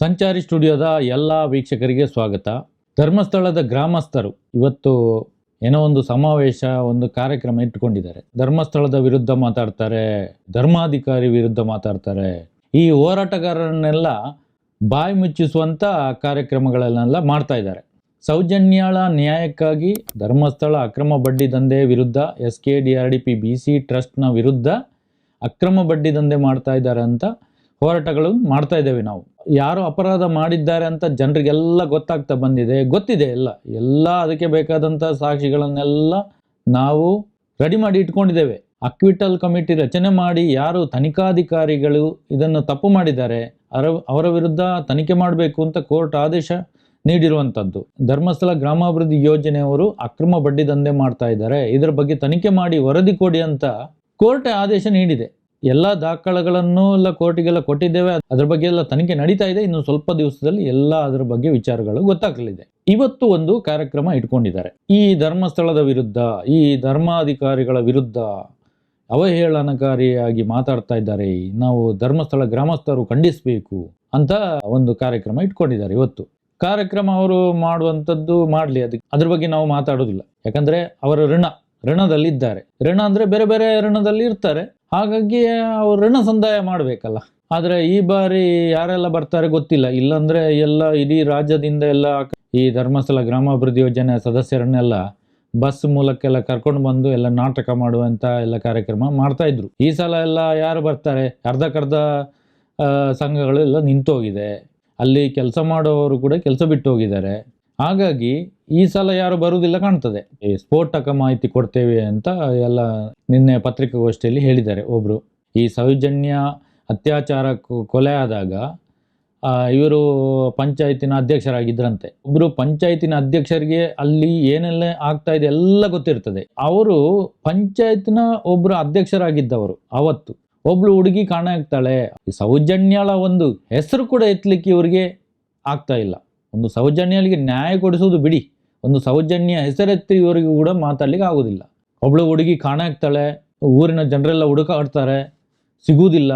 ಸಂಚಾರಿ ಸ್ಟುಡಿಯೋದ ಎಲ್ಲ ವೀಕ್ಷಕರಿಗೆ ಸ್ವಾಗತ. ಧರ್ಮಸ್ಥಳದ ಗ್ರಾಮಸ್ಥರು ಇವತ್ತು ಏನೋ ಒಂದು ಸಮಾವೇಶ, ಒಂದು ಕಾರ್ಯಕ್ರಮ ಇಟ್ಟುಕೊಂಡಿದ್ದಾರೆ. ಧರ್ಮಸ್ಥಳದ ವಿರುದ್ಧ ಮಾತಾಡ್ತಾರೆ, ಧರ್ಮಾಧಿಕಾರಿ ವಿರುದ್ಧ ಮಾತಾಡ್ತಾರೆ. ಈ ಹೋರಾಟಗಾರರನ್ನೆಲ್ಲ ಬಾಯಿ ಮುಚ್ಚಿಸುವಂತ ಕಾರ್ಯಕ್ರಮಗಳನ್ನೆಲ್ಲ ಮಾಡ್ತಾ ಇದ್ದಾರೆ. ಸೌಜನ್ಯಾಳ ನ್ಯಾಯಕ್ಕಾಗಿ ಧರ್ಮಸ್ಥಳ ಅಕ್ರಮ ಬಡ್ಡಿ ದಂಧೆ ವಿರುದ್ಧ S K D R D P B C ಟ್ರಸ್ಟ್ನ ವಿರುದ್ಧ ಅಕ್ರಮ ಬಡ್ಡಿ ದಂಧೆ ಮಾಡ್ತಾ ಇದ್ದಾರೆ ಅಂತ ಹೋರಾಟಗಳು ಮಾಡ್ತಾ ಇದ್ದೇವೆ ನಾವು. ಯಾರು ಅಪರಾಧ ಮಾಡಿದ್ದಾರೆ ಅಂತ ಜನರಿಗೆಲ್ಲ ಗೊತ್ತಾಗ್ತಾ ಬಂದಿದೆ, ಗೊತ್ತಿದೆ ಎಲ್ಲ. ಎಲ್ಲ ಅದಕ್ಕೆ ಬೇಕಾದಂಥ ಸಾಕ್ಷಿಗಳನ್ನೆಲ್ಲ ನಾವು ರೆಡಿ ಮಾಡಿ ಇಟ್ಕೊಂಡಿದ್ದೇವೆ. ಅಕ್ವಿಟಲ್ ಕಮಿಟಿ ರಚನೆ ಮಾಡಿ ಯಾರು ತನಿಖಾಧಿಕಾರಿಗಳು ಇದನ್ನು ತಪ್ಪು ಮಾಡಿದ್ದಾರೆ ಅವರ ಅವರ ವಿರುದ್ಧ ತನಿಖೆ ಮಾಡಬೇಕು ಅಂತ ಕೋರ್ಟ್ ಆದೇಶ ನೀಡಿರುವಂಥದ್ದು ಧರ್ಮಸ್ಥಳ ಗ್ರಾಮಾಭಿವೃದ್ಧಿ ಯೋಜನೆಯವರು ಅಕ್ರಮ ಬಡ್ಡಿ ದಂಧೆ ಮಾಡ್ತಾ ಇದ್ದಾರೆ. ಇದರ ಬಗ್ಗೆ ತನಿಖೆ ಮಾಡಿ ವರದಿ ಕೊಡಿ ಅಂತ ಕೋರ್ಟ್ ಆದೇಶ ನೀಡಿದೆ. ಎಲ್ಲ ದಾಖಲೆಗಳನ್ನು ಎಲ್ಲ ಕೋರ್ಟಿಗೆಲ್ಲ ಕೊಟ್ಟಿದ್ದೇವೆ. ಅದ್ರ ಬಗ್ಗೆ ಎಲ್ಲ ತನಿಖೆ ನಡೀತಾ ಇದೆ. ಇನ್ನು ಸ್ವಲ್ಪ ದಿವಸದಲ್ಲಿ ಎಲ್ಲ ಅದರ ಬಗ್ಗೆ ವಿಚಾರಗಳು ಗೊತ್ತಾಗಲಿದೆ. ಇವತ್ತು ಒಂದು ಕಾರ್ಯಕ್ರಮ ಇಟ್ಕೊಂಡಿದ್ದಾರೆ. ಈ ಧರ್ಮಸ್ಥಳದ ವಿರುದ್ಧ, ಈ ಧರ್ಮಾಧಿಕಾರಿಗಳ ವಿರುದ್ಧ ಅವಹೇಳನಕಾರಿಯಾಗಿ ಮಾತಾಡ್ತಾ ಇದ್ದಾರೆ. ನಾವು ಧರ್ಮಸ್ಥಳ ಗ್ರಾಮಸ್ಥರು ಖಂಡಿಸಬೇಕು ಅಂತ ಒಂದು ಕಾರ್ಯಕ್ರಮ ಇಟ್ಕೊಂಡಿದ್ದಾರೆ ಇವತ್ತು. ಕಾರ್ಯಕ್ರಮ ಅವರು ಮಾಡುವಂಥದ್ದು ಮಾಡಲಿ. ಅದಕ್ಕೆ ಅದ್ರ ಬಗ್ಗೆ ನಾವು ಮಾತಾಡೋದಿಲ್ಲ. ಯಾಕಂದ್ರೆ ಅವರ ಋಣ, ಋಣದಲ್ಲಿದ್ದಾರೆ. ಋಣ ಅಂದ್ರೆ ಬೇರೆ ಬೇರೆ ಋಣದಲ್ಲಿ ಇರ್ತಾರೆ. ಹಾಗಾಗಿ ಅವ್ರು ಋಣ ಸಂದಾಯ ಮಾಡಬೇಕಲ್ಲ. ಆದರೆ ಈ ಬಾರಿ ಯಾರೆಲ್ಲ ಬರ್ತಾರೆ ಗೊತ್ತಿಲ್ಲ. ಇಲ್ಲಾಂದರೆ ಎಲ್ಲ ಇಡೀ ರಾಜ್ಯದಿಂದ ಎಲ್ಲ ಈ ಧರ್ಮಸ್ಥಳ ಗ್ರಾಮಾಭಿವೃದ್ಧಿ ಯೋಜನೆ ಸದಸ್ಯರನ್ನೆಲ್ಲ ಬಸ್ ಮೂಲಕ್ಕೆಲ್ಲ ಕರ್ಕೊಂಡು ಬಂದು ಎಲ್ಲ ನಾಟಕ ಮಾಡುವಂಥ ಎಲ್ಲ ಕಾರ್ಯಕ್ರಮ ಮಾಡ್ತಾ ಇದ್ರು. ಈ ಸಲ ಎಲ್ಲ ಯಾರು ಬರ್ತಾರೆ? ಅರ್ಧಕ್ಕರ್ಧ ಸಂಘಗಳು ಎಲ್ಲ ನಿಂತೋಗಿದೆ. ಅಲ್ಲಿ ಕೆಲಸ ಮಾಡುವವರು ಕೂಡ ಕೆಲಸ ಬಿಟ್ಟು ಹೋಗಿದ್ದಾರೆ ಹಾಗಾಗಿ ಈ ಸಲ ಯಾರು ಬರುವುದಿಲ್ಲ ಕಾಣ್ತದೆ. ಈ ಸ್ಫೋಟಕ ಮಾಹಿತಿ ಕೊಡ್ತೇವೆ ಅಂತ ಎಲ್ಲ ನಿನ್ನೆ ಪತ್ರಿಕಾಗೋಷ್ಠಿಯಲ್ಲಿ ಹೇಳಿದ್ದಾರೆ ಒಬ್ರು. ಈ ಸೌಜನ್ಯ ಅತ್ಯಾಚಾರ ಕೊಲೆ ಆದಾಗ ಇವರು ಪಂಚಾಯತಿನ ಅಧ್ಯಕ್ಷರಾಗಿದ್ರಂತೆ. ಒಬ್ರು ಪಂಚಾಯತಿನ ಅಧ್ಯಕ್ಷರಿಗೆ ಅಲ್ಲಿ ಏನೆಲ್ಲ ಆಗ್ತಾ ಇದೆ ಎಲ್ಲ ಗೊತ್ತಿರ್ತದೆ. ಅವರು ಪಂಚಾಯತ್ನ ಒಬ್ರು ಅಧ್ಯಕ್ಷರಾಗಿದ್ದವರು ಅವತ್ತು. ಒಬ್ಳು ಹುಡುಗಿ ಕಾಣ ಆಗ್ತಾಳೆ ಸೌಜನ್ಯಳ ಒಂದು ಹೆಸರು ಕೂಡ ಎತ್ತಲಿಕ್ಕೆ ಇವರಿಗೆ ಆಗ್ತಾ ಇಲ್ಲ. ಒಂದು ಸೌಜನ್ಯಳಿಗೆ ನ್ಯಾಯ ಕೊಡಿಸೋದು ಬಿಡಿ. ಒಂದು ಸೌಜನ್ಯ ಹೆಸರೆತ್ತಿ ಇವರಿಗೂ ಕೂಡ ಮಾತಾಡ್ಲಿಕ್ಕೆ ಆಗೋದಿಲ್ಲ ಒಬ್ಳು ಹುಡುಗಿ ಕಾಣ ಆಗ್ತಾಳೆ ಊರಿನ ಜನರೆಲ್ಲ ಹುಡುಕಾಡ್ತಾರೆ, ಸಿಗುವುದಿಲ್ಲ,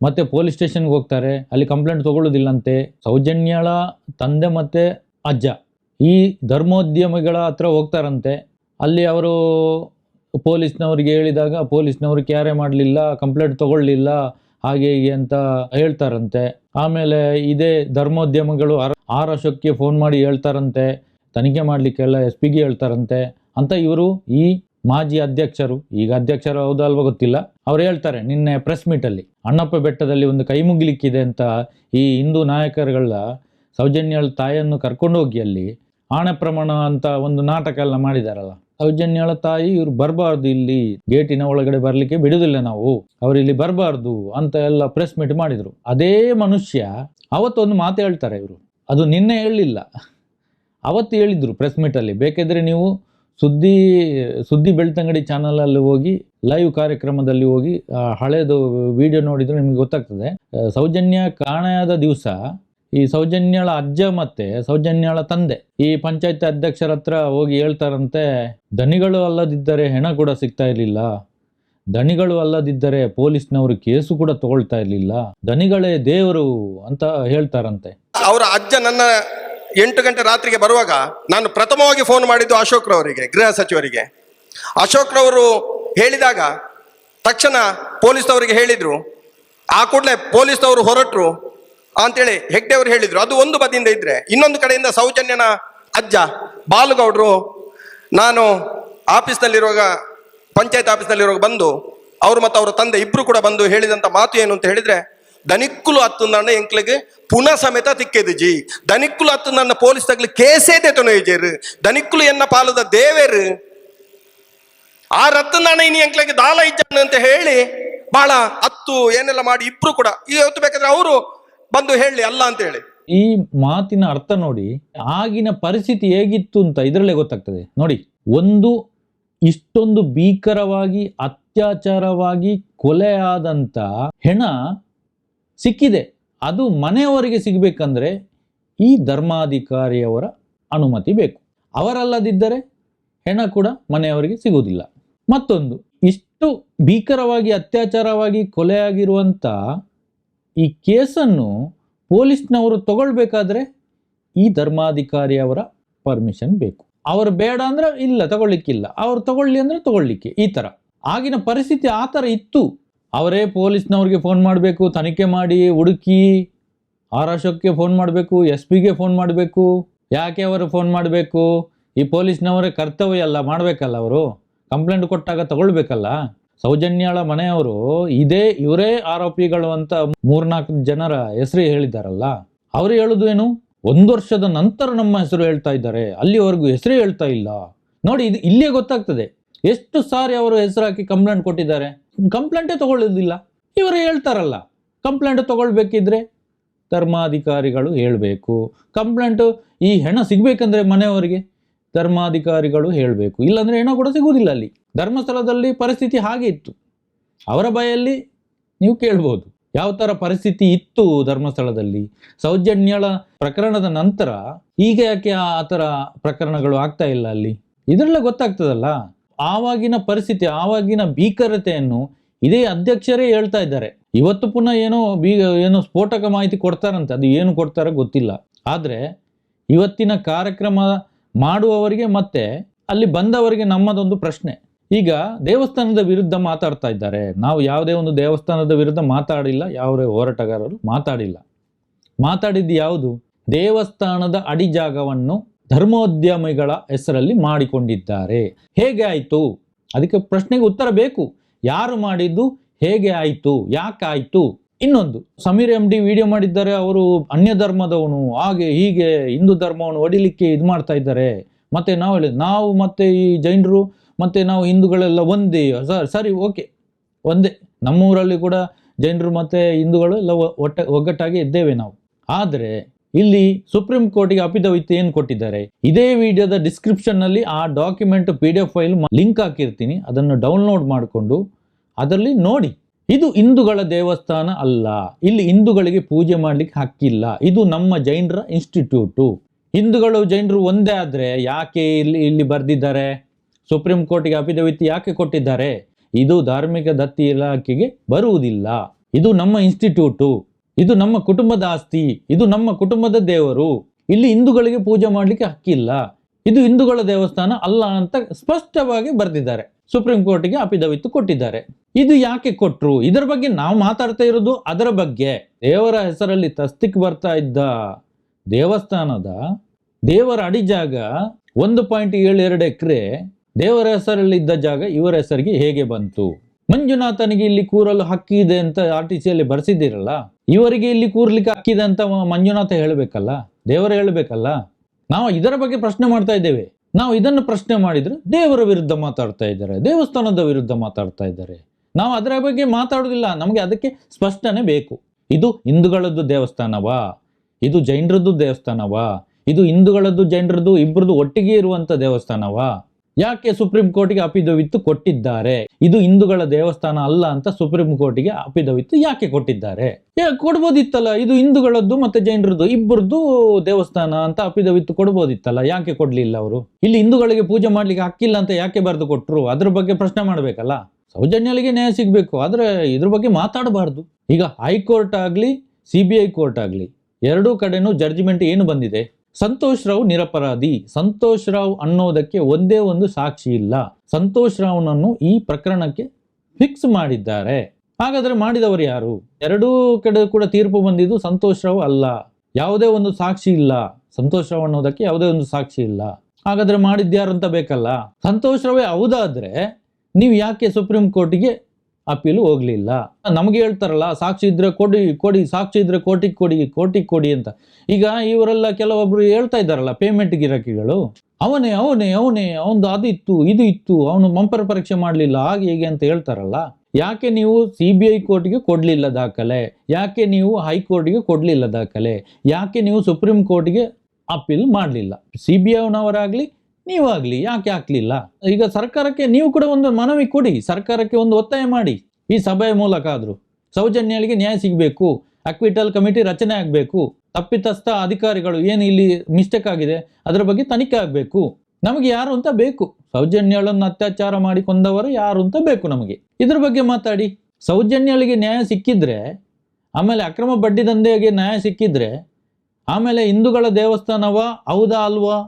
ಮತ್ತೆ ಪೊಲೀಸ್ ಸ್ಟೇಷನ್ಗೆ ಹೋಗ್ತಾರೆ, ಅಲ್ಲಿ ಕಂಪ್ಲೇಂಟ್ ತಗೊಳ್ಳೋದಿಲ್ಲಂತೆ ಸೌಜನ್ಯಳ ತಂದೆ ಮತ್ತೆ ಅಜ್ಜ ಈ ಧರ್ಮೋದ್ಯಮಿಗಳ ಹತ್ರ ಹೋಗ್ತಾರಂತೆ. ಅಲ್ಲಿ ಅವರು ಪೊಲೀಸ್ನವರಿಗೆ ಹೇಳಿದಾಗ, ಪೊಲೀಸ್ನವರು ಕ್ಯಾರೆ ಮಾಡಲಿಲ್ಲ, ಕಂಪ್ಲೇಂಟ್ ತಗೊಳ್ಳಲಿಲ್ಲ ಹಾಗೆ ಹೀಗೆ ಅಂತ ಹೇಳ್ತಾರಂತೆ. ಆಮೇಲೆ ಇದೇ ಧರ್ಮೋದ್ಯಮಿಗಳು ಆರ್ ಅಶೋಕ್ಗೆ ಫೋನ್ ಮಾಡಿ ಹೇಳ್ತಾರಂತೆ, ತನಿಖೆ ಮಾಡಲಿಕ್ಕೆಲ್ಲ ಎಸ್ ಪಿಗೆ ಹೇಳ್ತಾರಂತೆ ಅಂತ ಇವರು ಈ ಮಾಜಿ ಅಧ್ಯಕ್ಷರು, ಈಗ ಅಧ್ಯಕ್ಷರು ಹೌದಲ್ವ ಗೊತ್ತಿಲ್ಲ, ಅವ್ರು ಹೇಳ್ತಾರೆ ನಿನ್ನೆ ಪ್ರೆಸ್ ಮೀಟಲ್ಲಿ, ಅಣ್ಣಪ್ಪ ಬೆಟ್ಟದಲ್ಲಿ ಒಂದು ಕೈ ಮುಗಿಲಿಕ್ಕಿದೆ ಅಂತ ಈ ಹಿಂದೂ ನಾಯಕರುಗಳ ಸೌಜನ್ಯಳ ತಾಯಿಯನ್ನು ಕರ್ಕೊಂಡು ಹೋಗಿ ಅಲ್ಲಿ ಆಣೆ ಪ್ರಮಾಣ ಅಂತ ಒಂದು ನಾಟಕ ಎಲ್ಲ ಮಾಡಿದಾರಲ್ಲ, ಸೌಜನ್ಯಳ ತಾಯಿ ಇವ್ರು ಬರಬಾರ್ದು ಇಲ್ಲಿ, ಗೇಟಿನ ಒಳಗಡೆ ಬರಲಿಕ್ಕೆ ಬಿಡುದಿಲ್ಲ ನಾವು, ಅವ್ರು ಇಲ್ಲಿ ಬರಬಾರ್ದು ಅಂತ ಎಲ್ಲ ಪ್ರೆಸ್ ಮೀಟ್ ಮಾಡಿದ್ರು. ಅದೇ ಮನುಷ್ಯ ಅವತ್ತೊಂದು ಮಾತು ಹೇಳ್ತಾರೆ ಇವರು ಅದು ನಿನ್ನೆ ಹೇಳಲಿಲ್ಲ. ಅವತ್ತು ಹೇಳಿದ್ರು ಪ್ರೆಸ್ ಮೀಟಲ್ಲಿ ಬೇಕಿದ್ರೆ ನೀವು ಸುದ್ದಿ ಸುದ್ದಿ ಬೆಳ್ತಂಗಡಿ ಚಾನಲಲ್ಲಿ ಹೋಗಿ ಲೈವ್ ಕಾರ್ಯಕ್ರಮದಲ್ಲಿ ಹೋಗಿ ಹಳೆಯದು ವಿಡಿಯೋ ನೋಡಿದ್ರೆ ನಿಮಗೆ ಗೊತ್ತಾಗ್ತದೆ. ಸೌಜನ್ಯ ಕಾಣೆಯಾದ ದಿವಸ, ಈ ಸೌಜನ್ಯಳ ಅಜ್ಜ ಮತ್ತೆ ಸೌಜನ್ಯಳ ತಂದೆ, ಈ ಪಂಚಾಯತ್ ಅಧ್ಯಕ್ಷರ ಹತ್ರ ಹೋಗಿ ಹೇಳ್ತಾರಂತೆ ದನಿಗಳು ಅಲ್ಲದಿದ್ದರೆ ಹೆಣ ಕೂಡ ಸಿಗ್ತಾ ಇರಲಿಲ್ಲ. ದನಿಗಳು ಅಲ್ಲದಿದ್ದರೆ ಪೊಲೀಸ್ನವರು ಕೇಸು ಕೂಡ ತಗೊಳ್ತಾ ಇರಲಿಲ್ಲ. ದಣಿಗಳೇ ದೇವರು ಅಂತ ಹೇಳ್ತಾರಂತೆ. ಅವರ ಅಜ್ಜ ನನ್ನ ಎಂಟು ಗಂಟೆ ರಾತ್ರಿಗೆ ಬರುವಾಗ ನಾನು ಪ್ರಥಮವಾಗಿ ಫೋನ್ ಮಾಡಿದ್ದು ಅಶೋಕ್ರವರಿಗೆ, ಗೃಹ ಸಚಿವರಿಗೆ. ಅಶೋಕ್ರವರು ಹೇಳಿದಾಗ ತಕ್ಷಣ ಪೊಲೀಸ್ನವರಿಗೆ ಹೇಳಿದ್ರು. ಆ ಕೂಡಲೇ ಪೊಲೀಸ್ನವರು ಹೊರಟರು ಅಂತೇಳಿ ಹೆಗ್ಡೆ ಅವರು ಹೇಳಿದ್ರು. ಅದು ಒಂದು ಬದಿಯಿಂದ ಇದ್ರೆ ಇನ್ನೊಂದು ಕಡೆಯಿಂದ ಸೌಜನ್ಯನ ಅಜ್ಜ ಬಾಲುಗೌಡರು ನಾನು ಆಫೀಸ್ನಲ್ಲಿರುವಾಗ ಪಂಚಾಯತ್ ಆಫೀಸ್ನಲ್ಲಿರೋ ಬಂದು ಅವರು ಮತ್ತು ಅವರ ತಂದೆ ಇಬ್ರು ಕೂಡ ಬಂದು ಹೇಳಿದಂತ ಮಾತು ಏನು ಅಂತ ಹೇಳಿದ್ರೆ, ದನಿಕ್ಕುಲು ನನ್ನ ಎಂಕ್ಲಿಗೆ ಪುನಃ ಸಮೇತ ತಿಕ್ಕೆದು ಜಿ ದನಿಕ್ಕುಲು ನನ್ನ ಪೊಲೀಸ್ ತಗ್ಲಿ ಕೇಸೇ ತೆತನು ಏಜೇರು ದನಿಕ್ಕುಲು ಎನ್ನ ಪಾಲದ ದೇವೇರು. ಆ ರತ್ತನಾಣ ಇನಿ ಎಂಕ್ಲಿಗೆ ದಾಲ ಇಜ್ಜಾನ ಅಂತ ಹೇಳಿ ಬಹಳ ಹತ್ತು ಏನೆಲ್ಲ ಮಾಡಿ ಇಬ್ರು ಕೂಡ, ಇವತ್ತು ಬೇಕಾದ್ರೆ ಅವರು ಬಂದು ಹೇಳಿ ಅಲ್ಲ ಅಂತ ಹೇಳಿ. ಈ ಮಾತಿನ ಅರ್ಥ ನೋಡಿ, ಆಗಿನ ಪರಿಸ್ಥಿತಿ ಹೇಗಿತ್ತು ಅಂತ ಇದರಲ್ಲೇ ಗೊತ್ತಾಗ್ತದೆ. ನೋಡಿ, ಒಂದು ಇಷ್ಟೊಂದು ಭೀಕರವಾಗಿ, ಅತ್ಯಾಚಾರವಾಗಿ ಕೊಲೆ ಆದಂತ ಹೆಣ ಸಿಕ್ಕಿದೆ. ಅದು ಮನೆಯವರಿಗೆ ಸಿಗಬೇಕಂದ್ರೆ ಈ ಧರ್ಮಾಧಿಕಾರಿಯವರ ಅನುಮತಿ ಬೇಕು. ಅವರಲ್ಲದಿದ್ದರೆ ಹೆಣ ಕೂಡ ಮನೆಯವರಿಗೆ ಸಿಗುವುದಿಲ್ಲ. ಮತ್ತೊಂದು, ಇಷ್ಟು ಭೀಕರವಾಗಿ, ಅತ್ಯಾಚಾರವಾಗಿ ಕೊಲೆಯಾಗಿರುವಂಥ ಈ ಕೇಸನ್ನು ಪೊಲೀಸ್ನವರು ತಗೊಳ್ಬೇಕಾದ್ರೆ ಈ ಧರ್ಮಾಧಿಕಾರಿಯವರ ಪರ್ಮಿಷನ್ ಬೇಕು. ಅವರು ಬೇಡ ಅಂದ್ರೆ ಇಲ್ಲ ತಗೊಳ್ಲಿಕ್ಕಿಲ್ಲ ಅವ್ರು ತಗೊಳ್ಳಿ ಅಂದ್ರೆ ತಗೊಳ್ಳಿಕ್ಕೆ, ಈ ತರ. ಆಗಿನ ಪರಿಸ್ಥಿತಿ ಆ ಥರ ಇತ್ತು. ಅವರೇ ಪೊಲೀಸ್ನವ್ರಿಗೆ ಫೋನ್ ಮಾಡಬೇಕು, ತನಿಖೆ ಮಾಡಿ, ಹುಡುಕಿ, ಆರ್ ಅಶೋಕ್ಗೆ ಫೋನ್ ಮಾಡಬೇಕು ಎಸ್ ಪಿಗೆ ಫೋನ್ ಮಾಡಬೇಕು. ಯಾಕೆ ಅವರು ಫೋನ್ ಮಾಡಬೇಕು? ಈ ಪೊಲೀಸ್ನವರೇ ಕರ್ತವ್ಯ ಅಲ್ಲ, ಮಾಡಬೇಕಲ್ಲ ಅವರು? ಕಂಪ್ಲೇಂಟ್ ಕೊಟ್ಟಾಗ ತಗೊಳ್ಬೇಕಲ್ಲ? ಸೌಜನ್ಯಳ ಮನೆಯವರು, ಇದೇ, ಇವರೇ ಆರೋಪಿಗಳು ಅಂತ ಮೂರ್ನಾಲ್ಕು ಜನರ ಹೆಸರು ಹೇಳಿದ್ದಾರಲ್ಲ? ಅವರು ಹೇಳುದು ಏನು? ಒಂದು ವರ್ಷದ ನಂತರ ನಮ್ಮ ಹೆಸರು ಹೇಳ್ತಾ ಇದ್ದಾರೆ, ಅಲ್ಲಿವರೆಗೂ ಹೆಸರು ಹೇಳ್ತಾ ಇಲ್ಲ. ನೋಡಿ, ಇದು ಇಲ್ಲೇ ಗೊತ್ತಾಗ್ತದೆ. ಎಷ್ಟು ಸಾರಿ ಅವರು ಹೆಸರು ಹಾಕಿ ಕಂಪ್ಲೇಂಟ್ ಕೊಟ್ಟಿದ್ದಾರೆ? ಕಂಪ್ಲೇಂಟೇ ತಗೊಳ್ಳೋದಿಲ್ಲ. ಇವರು ಹೇಳ್ತಾರಲ್ಲ ಕಂಪ್ಲೇಂಟ್ ತಗೊಳ್ಬೇಕಿದ್ರೆ ಧರ್ಮಾಧಿಕಾರಿಗಳು ಹೇಳಬೇಕು. ಕಂಪ್ಲೇಂಟು ಈ ಹೆಣ ಸಿಗಬೇಕಂದ್ರೆ ಮನೆಯವರಿಗೆ ಧರ್ಮಾಧಿಕಾರಿಗಳು ಹೇಳಬೇಕು. ಇಲ್ಲಾಂದರೆ ಹೆಣ ಕೂಡ ಸಿಗುವುದಿಲ್ಲ ಅಲ್ಲಿ. ಧರ್ಮಸ್ಥಳದಲ್ಲಿ ಪರಿಸ್ಥಿತಿ ಹಾಗೆ ಇತ್ತು. ಅವರ ಬಾಯಲ್ಲಿ ನೀವು ಕೇಳ್ಬೋದು. ಯಾವ ಥರ ಪರಿಸ್ಥಿತಿ ಇತ್ತು ಧರ್ಮಸ್ಥಳದಲ್ಲಿ? ಸೌಜನ್ಯಳ ಪ್ರಕರಣದ ನಂತರ ಈಗ ಯಾಕೆ ಆ ಥರ ಪ್ರಕರಣಗಳು ಆಗ್ತಾ ಇಲ್ಲ ಅಲ್ಲಿ? ಇದೆಲ್ಲ ಗೊತ್ತಾಗ್ತದಲ್ಲ? ಆವಾಗಿನ ಪರಿಸ್ಥಿತಿ, ಆವಾಗಿನ ಭೀಕರತೆಯನ್ನು ಇದೇ ಅಧ್ಯಕ್ಷರೇ ಹೇಳ್ತಾ ಇದ್ದಾರೆ. ಇವತ್ತು ಪುನಃ ಏನೋ ಬೀ ಏನೋ ಸ್ಫೋಟಕ ಮಾಹಿತಿ ಕೊಡ್ತಾರಂತೆ. ಅದು ಏನು ಕೊಡ್ತಾರೋ ಗೊತ್ತಿಲ್ಲ. ಆದರೆ ಇವತ್ತಿನ ಕಾರ್ಯಕ್ರಮ ಮಾಡುವವರಿಗೆ ಮತ್ತೆ ಅಲ್ಲಿ ಬಂದವರಿಗೆ ನಮ್ಮದೊಂದು ಪ್ರಶ್ನೆ. ಈಗ ದೇವಸ್ಥಾನದ ವಿರುದ್ಧ ಮಾತಾಡ್ತಾ ಇದ್ದಾರೆ. ನಾವು ಯಾವುದೇ ಒಂದು ದೇವಸ್ಥಾನದ ವಿರುದ್ಧ ಮಾತಾಡಿಲ್ಲ, ಯಾವುದೇ ಹೋರಾಟಗಾರರು ಮಾತಾಡಿಲ್ಲ. ಮಾತಾಡಿದ್ದು ಯಾವುದು? ದೇವಸ್ಥಾನದ ಅಡಿಜಾಗವನ್ನು ಧರ್ಮೋದ್ಯಮಿಗಳ ಹೆಸರಲ್ಲಿ ಮಾಡಿಕೊಂಡಿದ್ದಾರೆ. ಹೇಗೆ ಆಯಿತು? ಅದಕ್ಕೆ ಪ್ರಶ್ನೆಗೆ ಉತ್ತರ ಬೇಕು. ಯಾರು ಮಾಡಿದ್ದು? ಹೇಗೆ ಆಯಿತು? ಯಾಕಾಯಿತು ಇನ್ನೊಂದು, ಸಮೀರ್ ಎಂ ಡಿ ವಿಡಿಯೋ ಮಾಡಿದ್ದಾರೆ, ಅವರು ಅನ್ಯ ಧರ್ಮದವನು ಹಾಗೆ ಹೀಗೆ ಹಿಂದೂ ಧರ್ಮವನ್ನು ಹೊಡಿಲಿಕ್ಕೆ ಇದು ಮಾಡ್ತಾ ಇದ್ದಾರೆ. ಮತ್ತೆ ನಾವು ಹೇಳಿದ್, ನಾವು ಮತ್ತೆ ಈ ಜೈನರು, ಮತ್ತೆ ನಾವು ಹಿಂದೂಗಳೆಲ್ಲ ಒಂದೇ ಸರ್ ಸರಿ, ಓಕೆ, ಒಂದೇ. ನಮ್ಮೂರಲ್ಲಿ ಕೂಡ ಜೈನರು ಮತ್ತೆ ಹಿಂದೂಗಳು ಎಲ್ಲ ಒಟ್ಟ, ಒಗ್ಗಟ್ಟಾಗಿ ಇದ್ದೇವೆ ನಾವು. ಆದರೆ, ಇಲ್ಲಿ ಸುಪ್ರೀಂ ಕೋರ್ಟಿಗೆ ಅಪಿದವಿತ್ತು ಏನು ಕೊಟ್ಟಿದ್ದಾರೆ? ಇದೇ ವಿಡಿಯೋದ ಡಿಸ್ಕ್ರಿಪ್ಷನ್ನಲ್ಲಿ ಆ document P D F file link ಹಾಕಿರ್ತೀನಿ. ಅದನ್ನು ಡೌನ್ಲೋಡ್ ಮಾಡಿಕೊಂಡು ಅದರಲ್ಲಿ ನೋಡಿ. ಇದು ಹಿಂದೂಗಳ ದೇವಸ್ಥಾನ ಅಲ್ಲ. ಇಲ್ಲಿ ಹಿಂದೂಗಳಿಗೆ ಪೂಜೆ ಮಾಡ್ಲಿಕ್ಕೆ ಹಕ್ಕಿಲ್ಲ. ಇದು ನಮ್ಮ ಜೈನರ ಇನ್ಸ್ಟಿಟ್ಯೂಟು. ಹಿಂದೂಗಳು ಜೈನರು ಒಂದೇ ಆದರೆ ಯಾಕೆ ಇಲ್ಲಿ ಇಲ್ಲಿ ಬರೆದಿದ್ದಾರೆ? ಸುಪ್ರೀಂ ಕೋರ್ಟ್ಗೆ ಅಪಿದವಿತ್ತು ಯಾಕೆ ಕೊಟ್ಟಿದ್ದಾರೆ? ಇದು ಧಾರ್ಮಿಕ ದತ್ತಿ ಇಲಾಖೆಗೆ ಬರುವುದಿಲ್ಲ. ಇದು ನಮ್ಮ ಇನ್ಸ್ಟಿಟ್ಯೂಟು, ಇದು ನಮ್ಮ ಕುಟುಂಬದ ಆಸ್ತಿ, ಇದು ನಮ್ಮ ಕುಟುಂಬದ ದೇವರು. ಇಲ್ಲಿ ಹಿಂದೂಗಳಿಗೆ ಪೂಜೆ ಮಾಡಲಿಕ್ಕೆ ಹಕ್ಕಿಲ್ಲ. ಇದು ಹಿಂದೂಗಳ ದೇವಸ್ಥಾನ ಅಲ್ಲ ಅಂತ ಸ್ಪಷ್ಟವಾಗಿ ಬರೆದಿದ್ದಾರೆ. ಸುಪ್ರೀಂ ಕೋರ್ಟ್ಗೆ ಅಪಿದವಿತ್ತು ಕೊಟ್ಟಿದ್ದಾರೆ. ಇದು ಯಾಕೆ ಕೊಟ್ಟರು ಇದರ ಬಗ್ಗೆ ನಾವು ಮಾತಾಡ್ತಾ ಇರೋದು ಅದರ ಬಗ್ಗೆ. ದೇವರ ಹೆಸರಲ್ಲಿ ತಸ್ತಿಕ್ ಬರ್ತಾ ಇದ್ದ ದೇವಸ್ಥಾನದ ದೇವರ ಅಡಿ ಜಾಗ ಒಂದು ಪಾಯಿಂಟ್ ಏಳು ಎರಡು ಎಕರೆ, ದೇವರ ಹೆಸರಲ್ಲಿದ್ದ ಜಾಗ ಇವರ ಹೆಸರಿಗೆ ಹೇಗೆ ಬಂತು? ಮಂಜುನಾಥನಿಗೆ ಇಲ್ಲಿ ಕೂರಲು ಹಕ್ಕಿ ಇದೆ ಅಂತ ಆರ್ ಟಿ ಸಿಯಲ್ಲಿ ಬರೆಸಿದ್ದೀರಲ್ಲ, ಇವರಿಗೆ ಇಲ್ಲಿ ಕೂರ್ಲಿಕ್ಕೆ ಹಕ್ಕಿದೆ ಅಂತ ಮಂಜುನಾಥ ಹೇಳಬೇಕಲ್ಲ, ದೇವರು ಹೇಳಬೇಕಲ್ಲ? ನಾವು ಇದರ ಬಗ್ಗೆ ಪ್ರಶ್ನೆ ಮಾಡ್ತಾ ಇದ್ದೇವೆ. ನಾವು ಇದನ್ನು ಪ್ರಶ್ನೆ ಮಾಡಿದ್ರೆ ದೇವರ ವಿರುದ್ಧ ಮಾತಾಡ್ತಾ ಇದ್ದಾರೆ, ದೇವಸ್ಥಾನದ ವಿರುದ್ಧ ಮಾತಾಡ್ತಾ ಇದ್ದಾರೆ. ನಾವು ಅದರ ಬಗ್ಗೆ ಮಾತಾಡೋದಿಲ್ಲ ನಮಗೆ ಅದಕ್ಕೆ ಸ್ಪಷ್ಟನೆ ಬೇಕು. ಇದು ಹಿಂದೂಗಳದ್ದು ದೇವಸ್ಥಾನವಾ? ಇದು ಜೈನರದ್ದು ದೇವಸ್ಥಾನವಾ? ಇದು ಹಿಂದೂಗಳದ್ದು ಜೈನರದ್ದು ಇಬ್ಬರದ್ದು ಒಟ್ಟಿಗೆ ಇರುವಂತ ದೇವಸ್ಥಾನವಾ? ಯಾಕೆ ಸುಪ್ರೀಂ ಕೋರ್ಟಿಗೆ ಅಪಿದವಿತ್ತು ಕೊಟ್ಟಿದ್ದಾರೆ? ಇದು ಹಿಂದೂಗಳ ದೇವಸ್ಥಾನ ಅಲ್ಲ ಅಂತ ಸುಪ್ರೀಂ ಕೋರ್ಟಿಗೆ ಅಪಿದವಿತ್ತು ಯಾಕೆ ಕೊಟ್ಟಿದ್ದಾರೆ? ಕೊಡ್ಬೋದಿತ್ತಲ್ಲ, ಇದು ಹಿಂದೂಗಳದ್ದು ಮತ್ತೆ ಜೈನರದ್ದು ಇಬ್ಬರದ್ದು ದೇವಸ್ಥಾನ ಅಂತ ಅಪಿದವಿತ್ತು ಕೊಡ್ಬೋದಿತ್ತಲ್ಲ, ಯಾಕೆ ಕೊಡ್ಲಿಲ್ಲ ಅವರು? ಇಲ್ಲಿ ಹಿಂದೂಗಳಿಗೆ ಪೂಜೆ ಮಾಡ್ಲಿಕ್ಕೆ ಹಕ್ಕಿಲ್ಲ ಅಂತ ಯಾಕೆ ಬರೆದು ಕೊಟ್ರು? ಅದ್ರ ಬಗ್ಗೆ ಪ್ರಶ್ನೆ ಮಾಡ್ಬೇಕಲ್ಲ? ಸೌಜನ್ಯಗಳಿಗೆ ನ್ಯಾಯ ಸಿಗಬೇಕು, ಆದ್ರೆ ಇದ್ರ ಬಗ್ಗೆ ಮಾತಾಡಬಾರ್ದು. ಈಗ ಹೈಕೋರ್ಟ್ ಆಗಲಿ ಸಿ ಬಿ ಐ ಕೋರ್ಟ್ ಆಗಲಿ ಎರಡೂ ಕಡೆನೂ ಜಡ್ಜ್ಮೆಂಟ್ ಏನು ಬಂದಿದೆ? ಸಂತೋಷ್ ರಾವ್ ನಿರಪರಾಧಿ. ಸಂತೋಷ್ ರಾವ್ ಅನ್ನೋದಕ್ಕೆ ಒಂದೇ ಒಂದು ಸಾಕ್ಷಿ ಇಲ್ಲ. ಸಂತೋಷ್ ರಾವ್ನನ್ನು ಈ ಪ್ರಕರಣಕ್ಕೆ ಫಿಕ್ಸ್ ಮಾಡಿದ್ದಾರೆ. ಹಾಗಾದ್ರೆ ಮಾಡಿದವರು ಯಾರು? ಎರಡೂ ಕಡೆ ಕೂಡ ತೀರ್ಪು ಬಂದಿದ್ದು ಸಂತೋಷ್ ರಾವ್ ಅಲ್ಲ. ಯಾವುದೇ ಒಂದು ಸಾಕ್ಷಿ ಇಲ್ಲ. ಸಂತೋಷ್ ರಾವ್ ಅನ್ನೋದಕ್ಕೆ ಯಾವುದೇ ಒಂದು ಸಾಕ್ಷಿ ಇಲ್ಲ. ಹಾಗಾದ್ರೆ ಮಾಡಿದ್ಯಾರು ಅಂತ ಬೇಕಲ್ಲ? ಸಂತೋಷ್ ರಾವೇ ಹೌದಾದ್ರೆ ನೀವು ಯಾಕೆ ಸುಪ್ರೀಂ ಕೋರ್ಟಿಗೆ ಅಪೀಲು ಹೋಗ್ಲಿಲ್ಲ. ನಮಗೆ ಹೇಳ್ತಾರಲ್ಲ, ಸಾಕ್ಷಿ ಇದ್ರೆ ಕೊಡಿ ಕೊಡಿ, ಸಾಕ್ಷಿ ಇದ್ರೆ ಕೋಟಿಗೆ ಕೊಡಿ ಕೋಟಿಗೆ ಕೊಡಿ ಅಂತ. ಈಗ ಇವರೆಲ್ಲ ಕೆಲವೊಬ್ರು ಹೇಳ್ತಾ ಇದ್ದಾರಲ್ಲ ಪೇಮೆಂಟ್ ಗಿರಾಕಿಗಳು. ಅವನೇ ಅವನೇ ಅವನೇ ಅವನು ಅದು ಇದು ಇತ್ತು ಅವನು ಮಂಪರ ಪರೀಕ್ಷೆ ಮಾಡಲಿಲ್ಲ, ಹಾಗೆ ಹೀಗೆ ಅಂತ ಹೇಳ್ತಾರಲ್ಲ. ಯಾಕೆ ನೀವು ಸಿ ಬಿ ಐ ಕೋರ್ಟ್ಗೆ ಕೊಡಲಿಲ್ಲ ದಾಖಲೆ? ಯಾಕೆ ನೀವು ಹೈಕೋರ್ಟ್ಗೆ ಕೊಡಲಿಲ್ಲ ದಾಖಲೆ? ಯಾಕೆ ನೀವು ಸುಪ್ರೀಂ ಕೋರ್ಟ್ಗೆ ಅಪೀಲ್ ಮಾಡಲಿಲ್ಲ? ಸಿ ಬಿ ಐನವರಾಗಲಿ ನೀವಾಗ್ಲಿ, ಯಾಕೆ ಹಾಕ್ಲಿಲ್ಲ? ಈಗ ಸರ್ಕಾರಕ್ಕೆ ನೀವು ಕೂಡ ಒಂದು ಮನವಿ ಕೊಡಿ, ಸರ್ಕಾರಕ್ಕೆ ಒಂದು ಒತ್ತಾಯ ಮಾಡಿ, ಈ ಸಭೆಯ ಮೂಲಕ ಆದರೂ. ಸೌಜನ್ಯಗಳಿಗೆ ನ್ಯಾಯ ಸಿಗಬೇಕು ಅಕ್ವಿಟಲ್ ಕಮಿಟಿ ರಚನೆ ಆಗಬೇಕು, ತಪ್ಪಿತಸ್ಥ ಅಧಿಕಾರಿಗಳು ಏನು ಇಲ್ಲಿ ಮಿಸ್ಟೇಕ್ ಆಗಿದೆ, ಅದರ ಬಗ್ಗೆ ತನಿಖೆ ಆಗಬೇಕು. ನಮಗೆ ಯಾರು ಅಂತ ಬೇಕು. ಸೌಜನ್ಯಗಳನ್ನು ಅತ್ಯಾಚಾರ ಮಾಡಿ ಕೊಂದವರು ಯಾರು ಅಂತ ಬೇಕು ನಮಗೆ. ಇದ್ರ ಬಗ್ಗೆ ಮಾತಾಡಿ. ಸೌಜನ್ಯಗಳಿಗೆ ನ್ಯಾಯ ಸಿಕ್ಕಿದ್ರೆ, ಆಮೇಲೆ ಅಕ್ರಮ ಬಡ್ಡಿ ದಂಧೆಗೆ ನ್ಯಾಯ ಸಿಕ್ಕಿದ್ರೆ, ಆಮೇಲೆ ಹಿಂದೂಗಳ ದೇವಸ್ಥಾನವ ಹೌದಾ ಅಲ್ವಾ?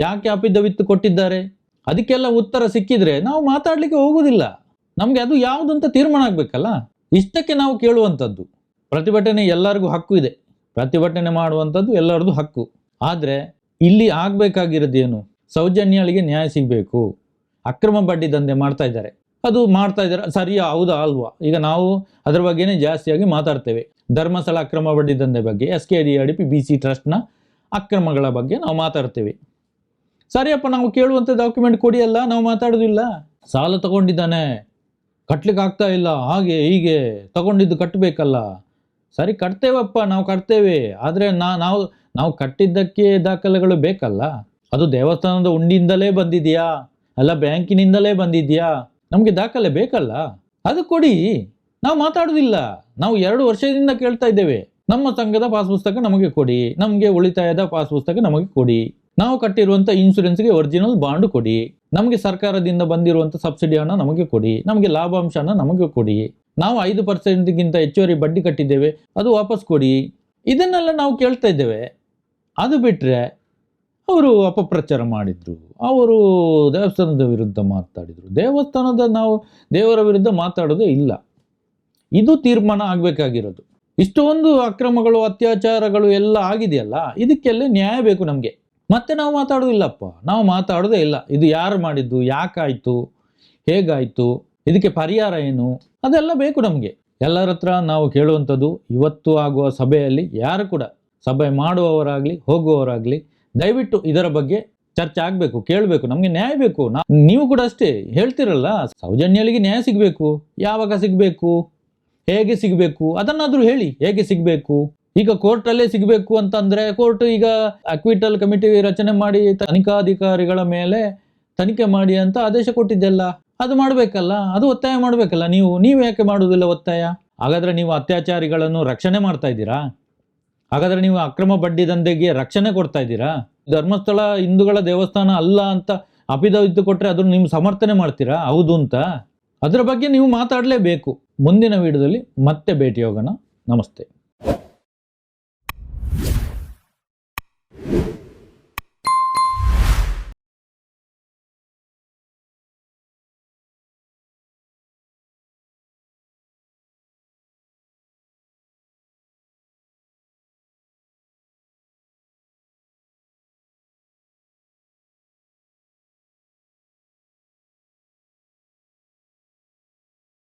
ಯಾಕೆ ಅಪಿದವಿತ್ತು ಕೊಟ್ಟಿದ್ದಾರೆ? ಅದಕ್ಕೆಲ್ಲ ಉತ್ತರ ಸಿಕ್ಕಿದ್ರೆ ನಾವು ಮಾತಾಡಲಿಕ್ಕೆ ಹೋಗುವುದಿಲ್ಲ. ನಮಗೆ ಅದು ಯಾವುದಂತ ತೀರ್ಮಾನ ಆಗಬೇಕಲ್ಲ? ಇಷ್ಟಕ್ಕೆ ನಾವು ಕೇಳುವಂಥದ್ದು. ಪ್ರತಿಭಟನೆ ಎಲ್ಲರಿಗೂ ಹಕ್ಕು ಇದೆ. ಪ್ರತಿಭಟನೆ ಮಾಡುವಂಥದ್ದು ಎಲ್ಲರದ್ದು ಹಕ್ಕು. ಆದರೆ ಇಲ್ಲಿ ಆಗಬೇಕಾಗಿರೋದೇನು? ಸೌಜನ್ಯಗಳಿಗೆ ನ್ಯಾಯ ಸಿಗಬೇಕು. ಅಕ್ರಮ ಬಡ್ಡಿ ದಂಧೆ ಮಾಡ್ತಾ ಇದ್ದಾರೆ. ಅದು ಮಾಡ್ತಾ ಇದ್ದಾರೆ. ಸರಿಯಾ ಹೌದಾ, ಅಲ್ವಾ? ಈಗ ನಾವು ಅದರ ಬಗ್ಗೆನೇ ಜಾಸ್ತಿಯಾಗಿ ಮಾತಾಡ್ತೇವೆ. ಧರ್ಮಸ್ಥಳ ಅಕ್ರಮ ಬಡ್ಡಿ ದಂಧೆ ಬಗ್ಗೆ, S K D R D P, B C ಟ್ರಸ್ಟ್ನ ಅಕ್ರಮಗಳ ಬಗ್ಗೆ ನಾವು ಮಾತಾಡ್ತೇವೆ. ಸರಿಯಪ್ಪ ನಾವು ಕೇಳುವಂಥ ಡಾಕ್ಯುಮೆಂಟ್ ಕೊಡಿ ಅಲ್ಲ ನಾವು ಮಾತಾಡೋದಿಲ್ಲ. ಸಾಲ ತಗೊಂಡಿದ್ದಾನೆ, ಕಟ್ಲಿಕ್ಕೆ ಆಗ್ತಾ ಇಲ್ಲ, ಹಾಗೆ ಹೀಗೆ ತಗೊಂಡಿದ್ದು ಕಟ್ಟಬೇಕಲ್ಲ ಸರಿ, ಕಟ್ತೇವಪ್ಪ, ನಾವು ಕಟ್ತೇವೆ. ಆದರೆ ನಾ, ನಾವು ನಾವು ಕಟ್ಟಿದ್ದಕ್ಕೆ ದಾಖಲೆಗಳು ಬೇಕಲ್ಲ. ಅದು ದೇವಸ್ಥಾನದ ಉಂಡಿಯಿಂದಲೇ ಬಂದಿದೆಯಾ? ಅಲ್ಲ, ಬ್ಯಾಂಕಿನಿಂದಲೇ ಬಂದಿದೆಯಾ? ನಮಗೆ ದಾಖಲೆ ಬೇಕಲ್ಲ. ಅದು ಕೊಡಿ. ನಾವು ಮಾತಾಡೋದಿಲ್ಲ. ನಾವು ಎರಡು ವರ್ಷದಿಂದ ಕೇಳ್ತಾ ಇದ್ದೇವೆ. ನಮ್ಮ ಸಂಘದ ಪಾಸ್ ಪುಸ್ತಕ ನಮಗೆ ಕೊಡಿ. ನಮಗೆ ಉಳಿತಾಯದ ಪಾಸ್ ಪುಸ್ತಕ ನಮಗೆ ಕೊಡಿ. ನಾವು ಕಟ್ಟಿರುವಂಥ ಇನ್ಶೂರೆನ್ಸ್ಗೆ ಒರಿಜಿನಲ್ ಬಾಂಡ್ ಕೊಡಿ. ನಮಗೆ ಸರ್ಕಾರದಿಂದ ಬಂದಿರುವಂಥ ಸಬ್ಸಿಡಿ ಹಣ ನಮಗೆ ಕೊಡಿ. ನಮಗೆ ಲಾಭಾಂಶನ ನಮಗೆ ಕೊಡಿ. ನಾವು ಐದು ಪರ್ಸೆಂಟ್ಗಿಂತ ಹೆಚ್ಚುವರಿ ಬಡ್ಡಿ ಕಟ್ಟಿದ್ದೇವೆ, ಅದು ವಾಪಸ್ ಕೊಡಿ. ಇದನ್ನೆಲ್ಲ ನಾವು ಕೇಳ್ತಾ ಇದ್ದೇವೆ. ಅದು ಬಿಟ್ಟರೆ ಅವರು ಅಪಪ್ರಚಾರ ಮಾಡಿದರು. ಅವರು ದೇವಸ್ಥಾನದ ವಿರುದ್ಧ ಮಾತಾಡಿದರು. ದೇವಸ್ಥಾನದ ನಾವು ದೇವರ ವಿರುದ್ಧ ಮಾತಾಡೋದೇ ಇಲ್ಲ. ಇದು ತೀರ್ಮಾನ ಆಗಬೇಕಾಗಿರೋದು. ಇಷ್ಟೊಂದು ಅಕ್ರಮಗಳು, ಅತ್ಯಾಚಾರಗಳು ಎಲ್ಲ ಆಗಿದೆಯಲ್ಲ, ಇದಕ್ಕೆಲ್ಲ ನ್ಯಾಯ ಬೇಕು ನಮಗೆ. ಮತ್ತೆ ನಾವು ಮಾತಾಡೋದಿಲ್ಲಪ್ಪ ನಾವು ಮಾತಾಡೋದೇ ಇಲ್ಲ. ಇದು ಯಾರು ಮಾಡಿದ್ದು? ಯಾಕಾಯಿತು? ಹೇಗಾಯಿತು? ಇದಕ್ಕೆ ಪರಿಹಾರ ಏನು? ಅದೆಲ್ಲ ಬೇಕು ನಮಗೆ. ಎಲ್ಲರ ಹತ್ರ ನಾವು ಕೇಳುವಂಥದ್ದು ಇವತ್ತು ಆಗುವ ಸಭೆಯಲ್ಲಿ ಯಾರು ಕೂಡ ಸಭೆ ಮಾಡುವವರಾಗಲಿ, ಹೋಗುವವರಾಗಲಿ, ದಯವಿಟ್ಟು ಇದರ ಬಗ್ಗೆ ಚರ್ಚೆ ಆಗಬೇಕು, ಕೇಳಬೇಕು. ನಮಗೆ ನ್ಯಾಯ ಬೇಕು. ನಾ ನೀವು ಕೂಡ ಅಷ್ಟೇ ಹೇಳ್ತಿರಲ್ಲ ಸೌಜನ್ಯಲಿಗೆ ನ್ಯಾಯ ಸಿಗಬೇಕು. ಯಾವಾಗ ಸಿಗಬೇಕು? ಹೇಗೆ ಸಿಗಬೇಕು? ಅದನ್ನಾದರೂ ಹೇಳಿ. ಹೇಗೆ ಸಿಗಬೇಕು? ಈಗ ಕೋರ್ಟಲ್ಲೇ ಸಿಗಬೇಕು ಅಂತಂದ್ರೆ ಕೋರ್ಟ್ ಈಗ ಅಕ್ವಿಟಲ್ ಕಮಿಟಿ ರಚನೆ ಮಾಡಿ ತನಿಖಾಧಿಕಾರಿಗಳ ಮೇಲೆ ತನಿಖೆ ಮಾಡಿ ಅಂತ ಆದೇಶ ಕೊಟ್ಟಿದ್ದೆಲ್ಲ. ಅದು ಮಾಡಬೇಕಲ್ಲ, ಅದು ಒತ್ತಾಯ ಮಾಡಬೇಕಲ್ಲ ನೀವು. ನೀವು ಯಾಕೆ ಮಾಡುವುದಿಲ್ಲ ಒತ್ತಾಯ? ಹಾಗಾದ್ರೆ ನೀವು ಅತ್ಯಾಚಾರಿಗಳನ್ನು ರಕ್ಷಣೆ ಮಾಡ್ತಾ ಇದ್ದೀರಾ? ಹಾಗಾದ್ರೆ ನೀವು ಅಕ್ರಮ ಬಡ್ಡಿ ದಂಧೆಗೆ ರಕ್ಷಣೆ ಕೊಡ್ತಾ ಇದ್ದೀರಾ? ಧರ್ಮಸ್ಥಳ ಹಿಂದೂಗಳ ದೇವಸ್ಥಾನ ಅಲ್ಲ ಅಂತ ಅಪಿದವಿದ್ದು ಕೊಟ್ರೆ ಅದನ್ನು ನೀವು ಸಮರ್ಥನೆ ಮಾಡ್ತೀರಾ? ಹೌದು ಅಂತ. ಅದರ ಬಗ್ಗೆ ನೀವು ಮಾತಾಡಲೇಬೇಕು. ಮುಂದಿನ ವಿಡಿಯೋದಲ್ಲಿ ಮತ್ತೆ ಭೇಟಿ ಹೋಗೋಣ. ನಮಸ್ತೆ.